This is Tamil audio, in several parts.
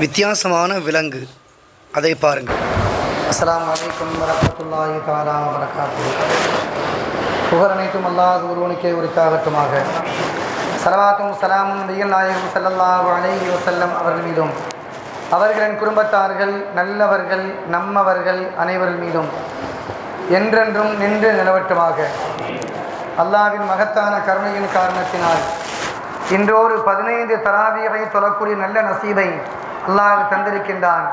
வித்தியாசமான விலங்கு. அதை பாருங்கள். அஸ்லாம் வலைக்கம் வரமத்துல்லாஹி தாலா வரகாத்து புகழ் அனைத்தும் அல்லாஹ் ஒருவனுக்கே உரித்தாகட்டுமாக. சலவாத்தும் சலாமும் நபிகள் நாயகம் சல்லல்லாஹு அலைஹி வசல்லம் அவர்கள் மீதும். அவர்களின் குடும்பத்தார்கள் நல்லவர்கள் நம்மவர்கள் அனைவர்கள் மீதும். என்றென்றும் நின்று நிலவட்டுமாக. அல்லாவின் மகத்தான கருணையின் காரணத்தினால். இன்றோரு பதினைந்து தராவியவை தொழக்கூடிய நல்ல நசீபை அல்லாஹ் தந்திருக்கின்றான்.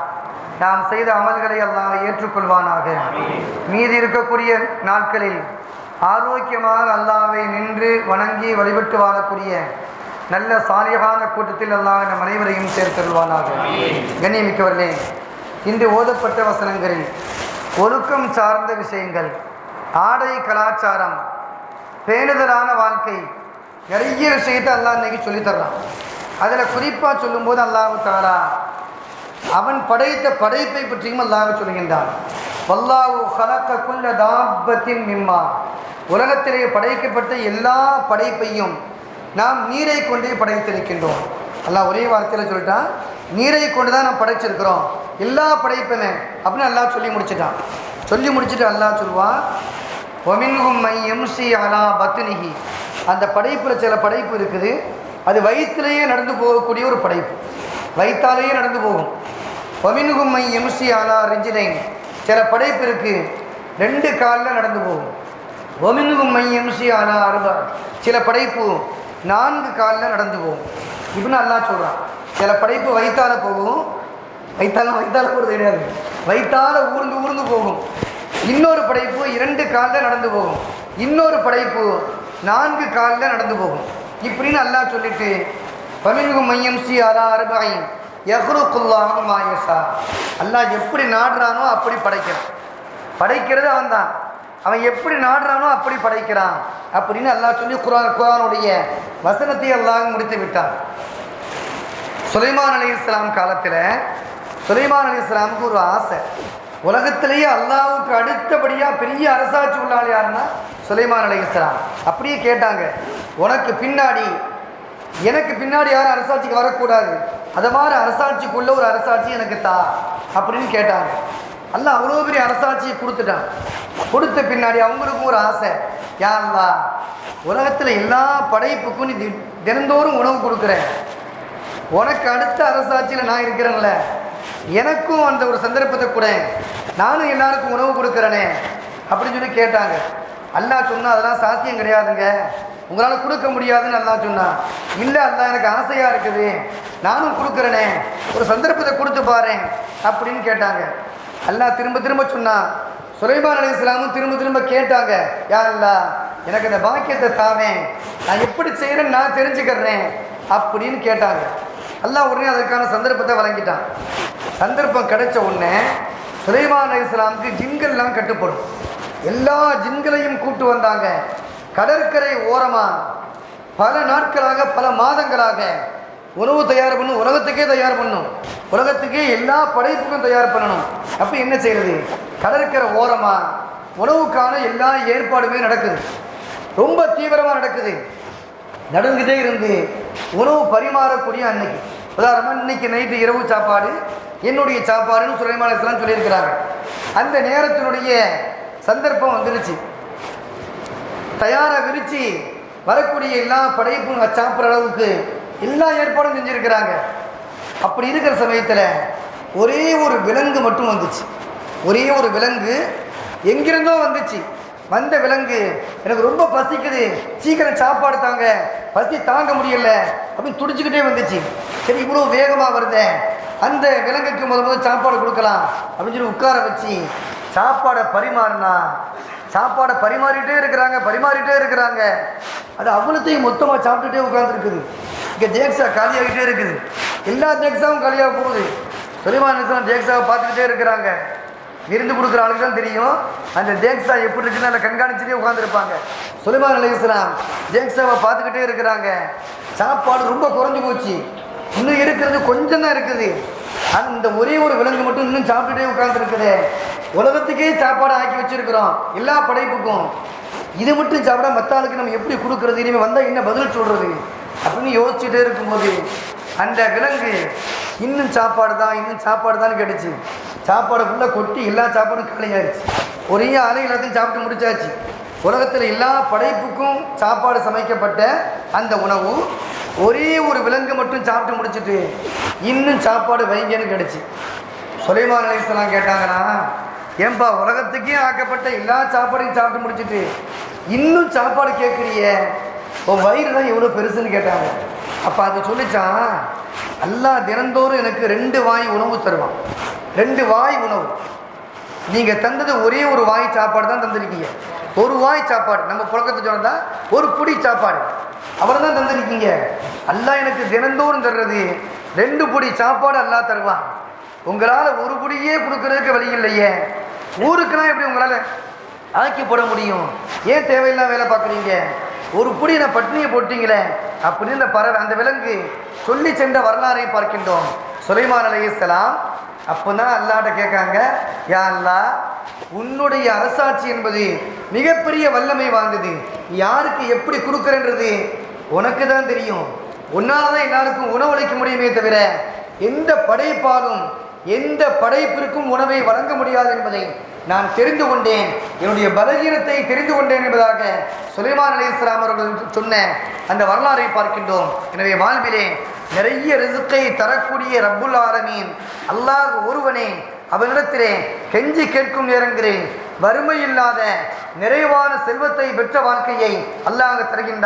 நாம் செய்த அமல்களை அல்லாஹ் ஏற்றுக்கொள்வானாக. மீதி இருக்கக்கூடிய நாட்களில் ஆரோக்கியமாக அல்லாவை நின்று வணங்கி வழிபட்டு வாழக்கூடிய நல்ல சாலியகான கூட்டத்தில் அல்லாஹ் நம் அனைவரையும் சேர்த்தருள்வானாக. கண்ணியமிக்கவர்களே இன்று ஓதப்பட்ட வசனங்களில் ஒழுக்கம் சார்ந்த விஷயங்கள் ஆடை கலாச்சாரம் பேணுதலான வாழ்க்கை நிறைய விஷயத்தை அல்லாஹ் இன்னைக்கு சொல்லித்தர்றான். அதில் குறிப்பாக சொல்லும்போது அல்லாஹு தாரா அவன் படைத்த படைப்பை பற்றியும் அல்லாஹ் சொல்கின்றான். வல்லாஹு ஹலக்க குல்ல தாபத்தின் மிம்மா. உலகத்திலே படைக்கப்பட்ட எல்லா படைப்பையும் நாம் நீரை கொண்டே படைத்திருக்கின்றோம். அல்லாஹ் ஒரே வார்த்தையில் சொல்லிட்டான் நீரை கொண்டு தான் நாம் படைச்சிருக்கிறோம். எல்லா படைப்புமே. அப்படின்னு அல்லாஹ் சொல்லி முடிச்சிட்டான். சொல்லி முடிச்சுட்டு அல்லாஹ் சொல்லுவான் ஒமின்கும் மை எம்சி அலா பத்னிகி அந்த படைப்பில் சில படைப்பு இருக்குது. அது வயிற்றுலேயே நடந்து போகக்கூடிய ஒரு படைப்பு. வைத்தாலேயே நடந்து போகும். பவினுகும்மை எம்சி ஆலா ரிஞ்சினைன். சில படைப்பு இருக்குது ரெண்டு காலில் நடந்து போகும். ஒமினுகும்மை எம்சி ஆலா அருபா சில படைப்பு நான்கு காலில் நடந்து போகும். இப்படின்னு நல்லா சொல்கிறான் சில படைப்பு வைத்தால போகும். வைத்தாலும் வைத்தால போகிறது கிடையாது வைத்தால ஊர்ந்து ஊர்ந்து போகும். இன்னொரு படைப்பு இரண்டு காலில் நடந்து போகும். இன்னொரு படைப்பு நான்கு காலில் நடந்து போகும். இப்படின்னு நல்லா சொல்லிட்டு பமின்கும் மையம் சி அலா அருபாயின் யஹ்ருக்குல்லாஹு மாயசா அல்லாஹ் எப்படி நாடுறானோ அப்படி படைக்கிறான். படைக்கிறது அவன் தான் அவன் எப்படி நாடுறானோ அப்படி படைக்கிறான். அப்படின்னு அல்லாஹ் சொல்லி குரான் குரானுடைய வசனத்தை அல்லாஹ் முடித்து விட்டான். சுலைமான் அலி இஸ்லாம் காலத்தில் சுலைமான் அலி இஸ்லாமுக்கு ஒரு ஆசை. உலகத்திலேயே அல்லாவுக்கு அடுத்தபடியாக பெரிய அரசாட்சி உள்ளாள் யாருன்னா சுலைமான் அலி இஸ்லாம் அப்படியே கேட்டாங்க உனக்கு பின்னாடி எனக்கு பின்னாடி யாரும் அரசாட்சிக்கு வரக்கூடாது. அது மாதிரி அரசாட்சிக்குள்ள ஒரு அரசாட்சி எனக்கு தா அப்படின்னு கேட்டாங்க. அல்ல அவ்வளோ பெரிய அரசாட்சியை கொடுத்துட்டான். கொடுத்த பின்னாடி அவங்களுக்கும் ஒரு ஆசை. யாருவா உலகத்தில் எல்லா படைப்புக்கும் நீ தி- தினந்தோறும் உணவு கொடுக்குறேன். உனக்கு அடுத்த அரசாட்சியில் நான் இருக்கிறேன்ல. எனக்கும் அந்த ஒரு சந்தர்ப்பத்தை கூட. நானும் எல்லாருக்கும் உணவு கொடுக்குறேனே. அப்படின்னு சொல்லி கேட்டாங்க. அல்லாஹ் சொன்னால் அதெல்லாம் சாத்தியம் கிடையாதுங்க. உங்களால் கொடுக்க முடியாதுன்னு அல்லா சொன்னான் இல்லை அல்லா எனக்கு ஆசையாக இருக்குது. நானும் கொடுக்குறேனே. ஒரு சந்தர்ப்பத்தை கொடுத்து பாரு அப்படின்னு கேட்டாங்க. அல்லா திரும்ப திரும்ப சொன்னான் சுலைமான் அலி இஸ்லாமும் திரும்ப திரும்ப கேட்டாங்க. யார் அல்லா எனக்கு இந்த பாக்கியத்தை தாவேன். நான் எப்படி செய்கிறேன்னு நான் தெரிஞ்சுக்கிறேன் அப்படின்னு கேட்டாங்க. அல்லாஹ் உடனே அதற்கான சந்தர்ப்பத்தை வழங்கிட்டான். சந்தர்ப்பம் கிடைச்ச உடனே சுலைமான் அலி இஸ்லாமுக்கு ஜிங்கல்லாம் கட்டுப்படும். எல்லா ஜின்களையும் கூப்பிட்டு வந்தாங்க. கடற்கரை ஓரமாக பல நாட்களாக பல மாதங்களாக உணவு தயார் பண்ணும் உலகத்துக்கே தயார் பண்ணும். உலகத்துக்கே எல்லா படைப்புக்கும் தயார் பண்ணணும். அப்போ என்ன செய்கிறது கடற்கரை ஓரமாக உணவுக்கான எல்லா ஏற்பாடுமே நடக்குது. ரொம்ப தீவிரமாக நடக்குது. நடந்துகிட்டே இருந்து உணவு பரிமாறக்கூடிய அன்னைக்கு. உதாரணமாக இன்னைக்கு நைட்டு இரவு சாப்பாடு என்னுடைய சாப்பாடுன்னு சுலைமான் சொல்லியிருக்கிறாங்க. அந்த நேரத்தினுடைய சந்தர்ப்பம் வந்துருச்சு. தயாராக விரித்து வரக்கூடிய எல்லா படைப்பும் சாப்பிட்ற அளவுக்கு எல்லா ஏற்பாடும் செஞ்சுருக்கிறாங்க. அப்படி இருக்கிற சமயத்தில் ஒரே ஒரு விலங்கு மட்டும் வந்துச்சு. ஒரே ஒரு விலங்கு எங்கிருந்தோ வந்துச்சு. வந்த விலங்கு எனக்கு ரொம்ப பசிக்குது. சீக்கிரம் சாப்பாடு தாங்க. பசி தாங்க முடியல அப்படின்னு துடிச்சுக்கிட்டே வந்துச்சு. சரி இவ்வளோ வேகமாக வருதே அந்த விலங்குக்கு முத முதல் சாப்பாடு கொடுக்கலாம் அப்படின்னு சொல்லி உட்கார வச்சு சாப்பாடை பரிமாறினா சாப்பாடை பரிமாறிட்டே இருக்கிறாங்க பரிமாறிட்டே இருக்கிறாங்க. அது அவ்வளோத்தையும் மொத்தமாக சாப்பிட்டுட்டே உட்காந்துருக்குது இங்கே தேக்ஸா காலியாகிட்டே இருக்குது. எல்லா தேக்ஸாவும் காலியாக போகுது. சுலைமான் நிசாம் தேக்ஸாவை பார்த்துக்கிட்டே இருக்கிறாங்க. விருந்து கொடுக்குற ஆளுக்கு தான் தெரியும். அந்த தேக்ஸா எப்படி இருக்குன்னு அந்த கண்காணிச்சுட்டே உட்காந்துருப்பாங்க சுலைமான் அலி ஜேக்ஸாவை தேக்ஸாவை பார்த்துக்கிட்டே இருக்கிறாங்க. சாப்பாடு ரொம்ப குறைஞ்சு போச்சு. இன்னும் இருக்கிறது கொஞ்சம் தான் இருக்குது. ஆனால் இந்த ஒரே ஒரு விலங்கு மட்டும் இன்னும் சாப்பிட்டுட்டே உட்காந்துருக்குது உலகத்துக்கே சாப்பாடு ஆக்கி வச்சிருக்கிறோம். எல்லா படைப்புக்கும். இது மட்டும் சாப்பிட மற்ற ஆளுக்கு நம்ம எப்படி கொடுக்குறது? இனிமேல் வந்தால் என்ன பதில் சொல்கிறது அப்படின்னு யோசிச்சுட்டே இருக்கும்போது அந்த விலங்கு இன்னும் சாப்பாடு தான் இன்னும் சாப்பாடு தான் கிடச்சி சாப்பாடு ஃபுல்லாக கொட்டி எல்லா சாப்பாடும் காலியாயிருச்சு ஒரே அலை எல்லாத்தையும் சாப்பிட்டு முடிச்சாச்சு. உலகத்தில் எல்லா படைப்புக்கும் சாப்பாடு சமைக்கப்பட்ட அந்த உணவு ஒரே ஒரு விலங்கு சாப்பிட்டு முடிச்சுட்டு இன்னும் சாப்பாடு வைங்கன்னு கிடச்சி. சுலைமான் அலிஸ்லாம் கேட்டாங்கன்னா ஏன்பா உலகத்துக்கே ஆக்கப்பட்ட எல்லா சாப்பாடையும் சாப்பிட்டு முடிச்சுட்டு இன்னும் சாப்பாடு கேட்குறியே? உன் வயிறு தான் எவ்வளோ பெருசுன்னு கேட்டாங்க. அப்போ அது சொல்லிச்சான் எல்லா தினந்தோறும் எனக்கு ரெண்டு வாய் உணவு தருவான். ரெண்டு வாய் உணவு. நீங்கள் தந்தது ஒரே ஒரு வாய் சாப்பாடு தான் தந்திருக்கீங்க. ஒரு வாய் சாப்பாடு. நம்ம புழக்கத்தை சொன்னதா? ஒரு புடி சாப்பாடு. அவர் தான் தந்திருக்கீங்க. அல்லாஹ் எனக்கு தினந்தோறும் தர்றது ரெண்டு புடி சாப்பாடு அல்லா தருவான். உங்களால் ஒரு புடியே கொடுக்கறதுக்கு வழி இல்லையே. ஊருக்குலாம் எப்படி உங்களால் ஆக்கி போட முடியும்? ஏன் தேவையில்லாம் வேலை பார்க்குறீங்க? ஒரு புடி நான் பட்னியை போட்டீங்களே. அப்படின்னு இந்த பறவை அந்த விலங்கு சொல்லி சென்ற வரலாறை பார்க்கின்றோம். சுலைமான் அலையலாம் அப்போ தான் அல்லாட்ட கேட்காங்க யா அல்லா உன்னுடைய அரசாட்சி என்பது மிகப்பெரிய வல்லமை வாய்ந்தது. யாருக்கு எப்படி கொடுக்குறன்றது உனக்கு தான் தெரியும். உன்னால தான் எல்லாருக்கும் உணவளிக்க முடியுமே தவிர எந்த படைப்பாலும் எந்த படைப்பிற்கும் உணவை வழங்க முடியாது என்பதை நான் தெரிந்து கொண்டேன். என்னுடைய பலகீனத்தை தெரிந்து கொண்டேன் என்பதாக சுலைமான் அலி இஸ்லாம் அவர்கள் சொன்ன அந்த வரலாறை பார்க்கின்றோம். எனவே வாழ்விலே நிறைய ரிசுக்கை தரக்கூடிய ரப்புல் ஆலமீன் அல்லாஹ் ஒருவனே அவனிடத்திலே கெஞ்சி கேட்கும் நேரங்களில் வறுமை இல்லாத நிறைவான செல்வத்தை பெற்ற வாழ்க்கையை அல்லாஹ் தருகின்றார்